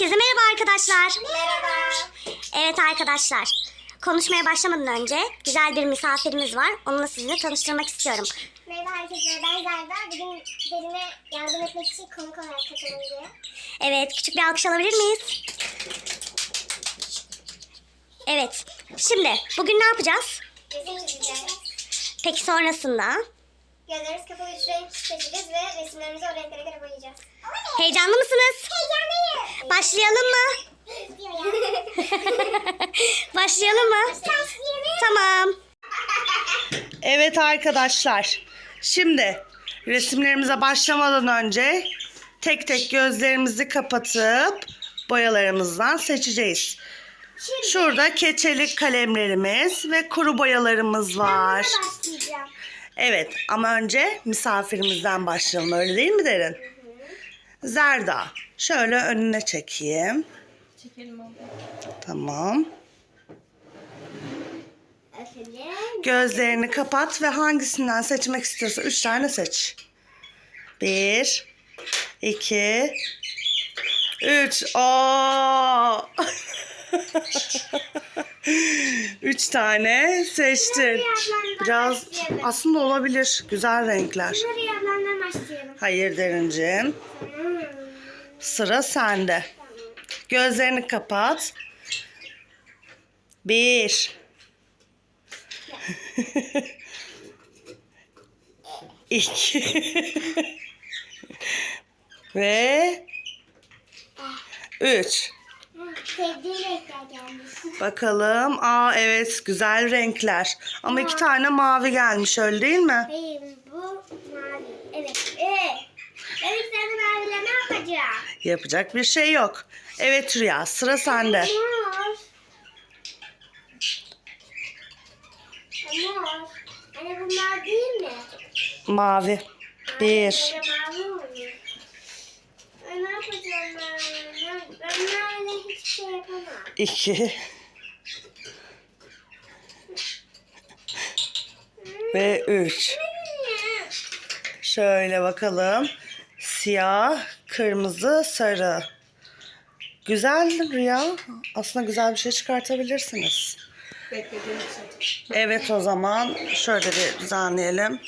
Herkese merhaba arkadaşlar. Merhaba. Evet arkadaşlar. Konuşmaya başlamadan önce güzel bir misafirimiz var. Onunla sizinle tanıştırmak istiyorum. Merhaba herkese. Ben Zerda. Bugün Derin'e yardım etmek için konuk olarak katıldım diye. Evet, küçük bir alkış alabilir miyiz? Evet. Şimdi bugün ne yapacağız? Resim çizeceğiz. Peki sonrasında? Gözlerimiz kapalı üç renk seçeceğiz ve resimlerimizi o renklere göre boyayacağız. Heyecanlı mısınız? Heyecanlıyım. Başlayalım mı? Başlayalım mı? Tamam. Evet arkadaşlar. Şimdi resimlerimize başlamadan önce tek tek gözlerimizi kapatıp boyalarımızdan seçeceğiz. Şurada keçeli kalemlerimiz ve kuru boyalarımız var. Evet ama önce misafirimizden başlayalım öyle değil mi Derin? Zerda. Şöyle önüne çekeyim. Çekelim abla. Tamam. Gözlerini kapat ve hangisinden seçmek istiyorsa üç tane seç. Bir, iki, üç. Aa! üç tane seçtin. Biraz aslında olabilir. Güzel renkler. Hayır Derincim. Sıra sende. Gözlerini kapat. Bir. İki. Ve üç. Sevdiğim renkler gelmiş. Bakalım. Aa evet güzel renkler. Ama iki tane mavi gelmiş öyle değil mi? Hayır bu mavi. Evet. Evet. Evet sen maviyle ne yapacağım? Yapacak bir şey yok. Evet Rüya sıra sende. Mor. Mor. Hani bunlar değil mi? Mavi. Bir. Mavi oluyor. Ne yapacağım ben? Ben, hiçbir şey iki ve üç. Şöyle bakalım. Siyah, kırmızı, sarı. Güzel Rüya. Aslında güzel bir şey çıkartabilirsiniz. Evet o zaman şöyle bir düzenleyelim.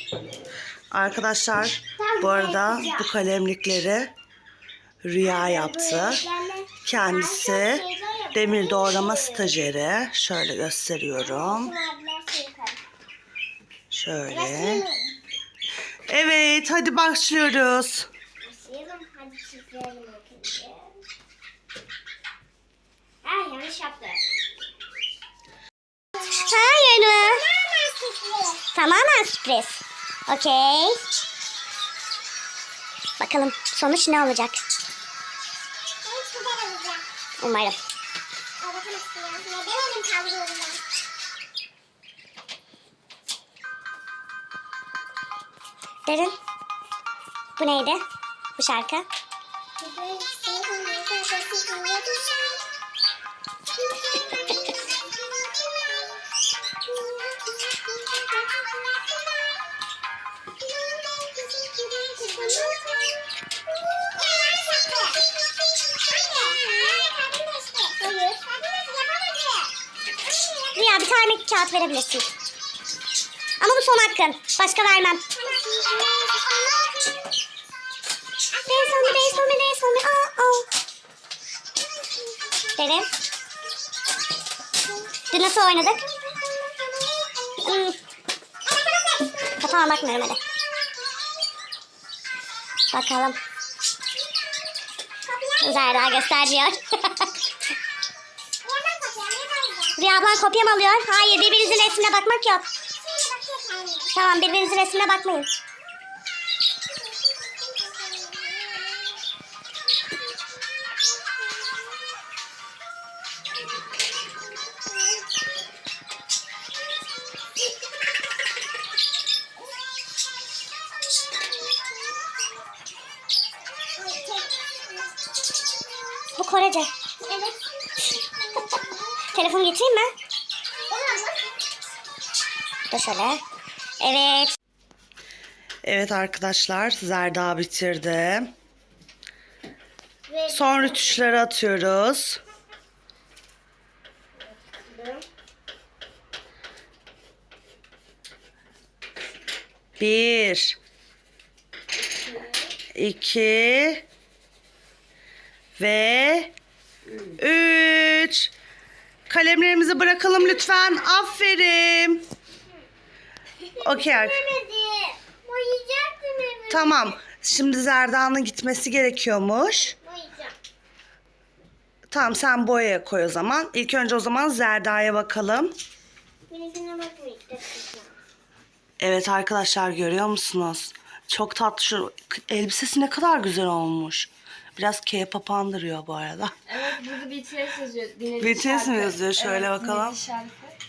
Arkadaşlar bu arada bu kalemlikleri Rüya yaptı. Kendisi demir doğrama stajyeri. Şöyle gösteriyorum. Şöyle. Evet hadi başlıyoruz. Ha yanlış yaptım. Hayır. Tamamen sürpriz. Okey. Bakalım sonuç ne olacak? Umarım. Derin. Bu neydi? Bu şarkı. tane kağıt verebilirsin. Ama bu son hakkın. Başka vermem. Dance on me, dance on me, dance on me. Dün nasıl oynadık? Hmm. Bakmıyorum hadi. Bakalım. Zerra göstermiyor. Rüya ablan kopya mı alıyor? Hayır birbirinizin resmine bakmak yok. Tamam birbirinizin resmine bakmayın. Bu Korece. Telefon getireyim mi? Dur şöyle. Evet. Evet arkadaşlar Zerda bitirdi. Son rütuşları atıyoruz. Bir. iki Ve üç. Kalemlerimizi bırakalım lütfen. Aferin. Okey. Tamam. Şimdi Zerda'nın gitmesi gerekiyormuş. Boyayacağım. Tamam sen boyaya koy o zaman. İlk önce o zaman Zerda'ya bakalım. Evet arkadaşlar görüyor musunuz? Çok tatlı şu elbisesi ne kadar güzel olmuş. Biraz K-pop andırıyor bu arada. Evet burada BTS yazıyor. BTS mi yazıyor? Şöyle evet, bakalım.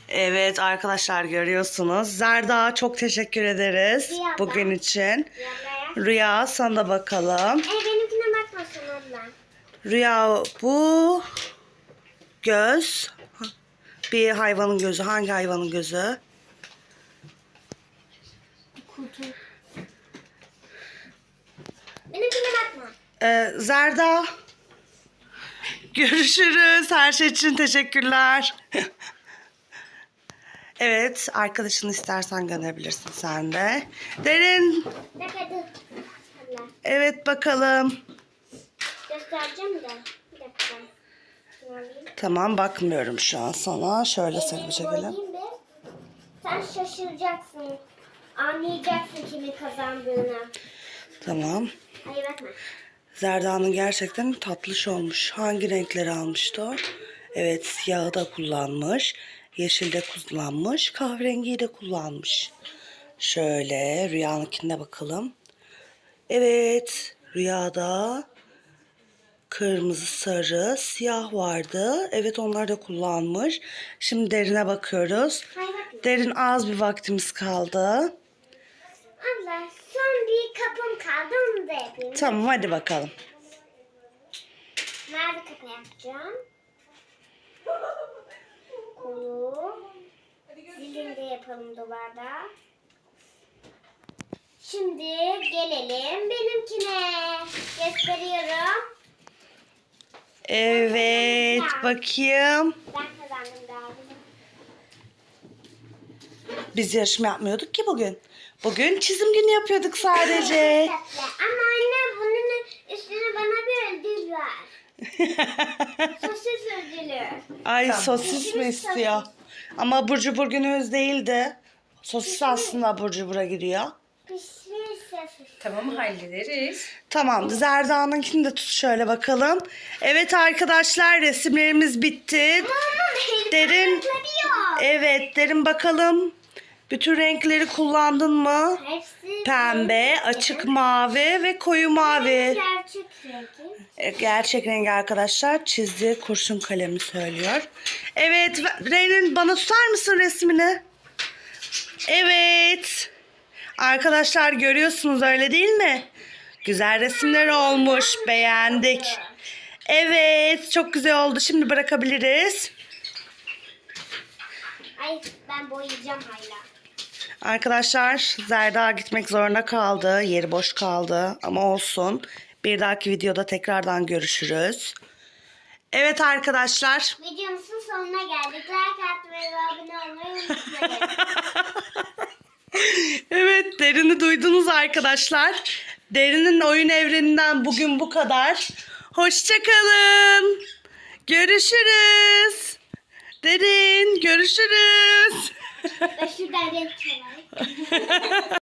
Evet arkadaşlar görüyorsunuz. Zerda çok teşekkür ederiz Rüya bugün için. Yanlara. Rüya sana da bakalım. E benimkine bakmasın abla. Rüya bu göz. Bir hayvanın gözü. Hangi hayvanın gözü? Kutu. Benimkine bakma. Ee, Zerda. Görüşürüz. Her şey için teşekkürler. evet, arkadaşını istersen gönderebilirsin sen de. Derin. Evet bakalım. Göstereceğim de. Bir dakika. Tamam bakmıyorum şu an sana. Şöyle seni bir Elini çekelim. Sen şaşıracaksın. Anlayacaksın kimin kazandığını. Tamam. Hayır bakma. Zerda'nın gerçekten tatlış olmuş. Hangi renkleri almıştı o? Evet siyahı da kullanmış. Yeşil de kullanmış. Kahverengiyi de kullanmış. Şöyle rüyanınkine bakalım. Evet rüyada kırmızı, sarı, siyah vardı. Evet onları da kullanmış. Şimdi derine bakıyoruz. Derin az bir vaktimiz kaldı son bir kapım kaldı onu da yapayım. Tamam hadi bakalım. Nerede kapı yapacağım? Kolu. Zilini de yapalım duvarda. Şimdi gelelim benimkine. Gösteriyorum. Evet bakayım. Ben kazandım galiba. Biz yarışma yapmıyorduk ki bugün. Bugün çizim günü yapıyorduk sadece. Ama anne bunun üstüne bana bir ödül ver. Sosis ödülü. Ay sosis mi istiyor? Ama Burcu bugünümüz değildi. Sosis aslında abur cubura giriyor. Pişmiş sosis. Tamam hallederiz. Tamam Zerda'nınkini de tut şöyle bakalım. Evet arkadaşlar resimlerimiz bitti. Derin. Evet derin bakalım. Bütün renkleri kullandın mı? Hepsi Pembe, açık mavi ve koyu mavi. gerçek rengi. E, Gerçek rengi arkadaşlar çizdi kurşun kalemi söylüyor. Evet Reyn'in bana tutar mısın resmini? Evet. Arkadaşlar görüyorsunuz öyle değil mi? Güzel resimler olmuş. Beğendik. Evet çok güzel oldu. Şimdi bırakabiliriz. Ay ben boyayacağım hala. Arkadaşlar Zerda gitmek zorunda kaldı. Yeri boş kaldı ama olsun. Bir dahaki videoda tekrardan görüşürüz. Evet arkadaşlar. Videomuzun sonuna geldik. Like atmayı ve abone olmayı unutmayın. Evet Derin'i duydunuz arkadaşlar. Derin'in oyun evreninden bugün bu kadar. Hoşçakalın. Görüşürüz. Derin görüşürüz. ben şuradan renk çalayım.